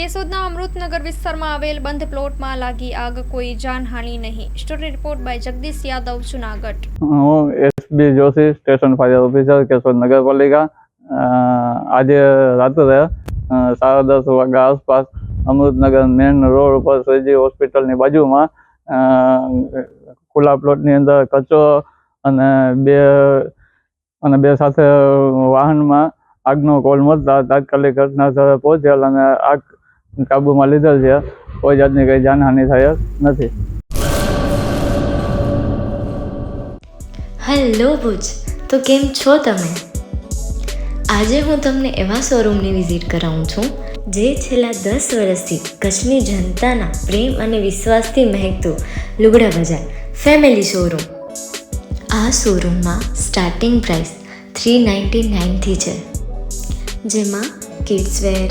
કેશોદના અમૃતનગર વિસ્તારમાં આવેલ બંધ પ્લોટમાં લાગી આગ, કોઈ જાનહાનિ નહીં. Story report by Jagdish Yadav, Junagadh. હું SB Joshi, station fire officer, Keshod નગરપાલિકા. આજે રાત્રે સાડા દસ વાગ્યા આસપાસ અમૃતનગર મેન રોડ ઉપર શ્રીજી હોસ્પિટલની બાજુમાં ખુલ્લા પ્લોટની અંદર કચરો અને બે અને બે સાથે વાહનમાં આગનો કોલ મળતા તાત્કાલિક ઘટના સ્થળે પહોંચેલ અને આગ કાબૂમાં લીધેલ છે. કોઈ જાતની કંઈ જાનહાનિ થયેલ નથી. હેલો ભુજ, તો કેમ છો તમે? આજે હું તમને એવા શોરૂમની વિઝિટ કરાવું છું, જે છેલ્લા દસ વર્ષથી કચ્છની જનતાના પ્રેમ અને વિશ્વાસથી મહેકતું લુગડા બજાર ફેમિલી શોરૂમ. આ શોરૂમમાં સ્ટાર્ટિંગ પ્રાઇસ થ્રી નાઇન્ટી નાઇનથી છે. જેમાં kids wear